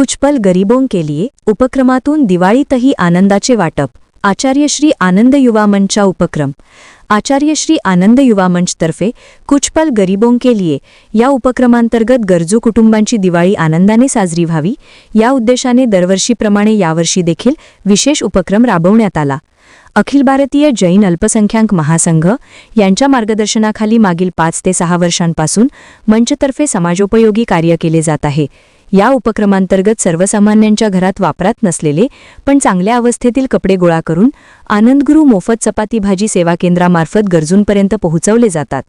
कुछ पल गरीबों के लिए उपक्रमातून दिवाळीतही आनंदाचे वाटप. आचार्य श्री आनंद युवा मंचचा उपक्रम. आचार्य श्री आनंद युवा मंचतर्फे कुछ पल गरीबों के लिए या उपक्रमांतर्गत गरजू कुटुंबांची दिवाळी आनंदाने साजरी व्हावी. या उद्देशाने दरवर्षीप्रमाणे यावर्षी देखील विशेष उपक्रम राबवण्यात आला. अखिल भारतीय जैन अल्पसंख्याक महासंघ यांच्या मार्गदर्शनाखाली मागील पाच ते सहा वर्षांपासून मंचतर्फे समाजोपयोगी कार्य केले जात आहे. या उपक्रमांतर्गत सर्वसामान्यांच्या घरात वापरात नसलेले पण चांगल्या अवस्थेतील कपडे गोळा करून आनंदगुरू मोफत चपाती भाजी सेवा केंद्रामार्फत गरजूंपर्यंत पोहोचवले जातात.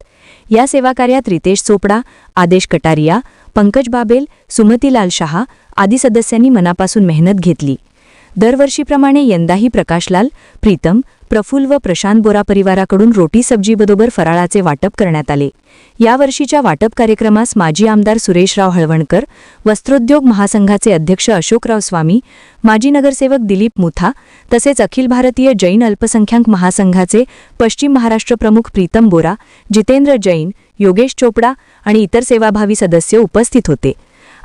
या सेवाकार्यात रितेश चोपडा आदेश कटारिया पंकज बाबेल सुमतीलाल शहा आदी सदस्यांनी मनापासून मेहनत घेतली. दरवर्षीप्रमाणे यंदाही प्रकाशलाल प्रीतम प्रफुल व प्रशांत बोरा परिवाराकडून रोटी सब्जीबरोबर फराळाचे वाटप करण्यात आले. यावर्षीच्या वाटप कार्यक्रमास माजी आमदार सुरेशराव हळवणकर वस्त्रोद्योग महासंघाचे अध्यक्ष अशोकराव स्वामी माजी नगरसेवक दिलीप मुथा तसेच अखिल भारतीय जैन अल्पसंख्याक महासंघाचे पश्चिम महाराष्ट्र प्रमुख प्रीतम बोरा जितेंद्र जैन योगेश चोपडा आणि इतर सेवाभावी सदस्य उपस्थित होते.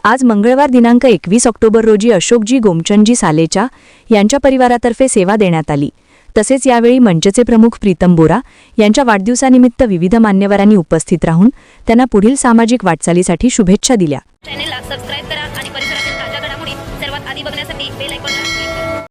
आज मंगळवार दिनांक एकवीस ऑक्टोबर रोजी अशोकजी गोमचंदजी सालेचा यांच्या परिवारातर्फे सेवा देण्यात आली. तसेच यावेळी मंचचे प्रमुख प्रीतम बोरा यांच्या वाढदिवसानिमित्त विविध मान्यवरांनी उपस्थित राहून त्यांना पुढील सामाजिक वाटचालीसाठी शुभेच्छा दिल्या. चॅनेलला सबस्क्राईब करा आणि परिसरातील ताज्या घडामोडी सर्वात आधी बघण्यासाठी बेल आयकॉन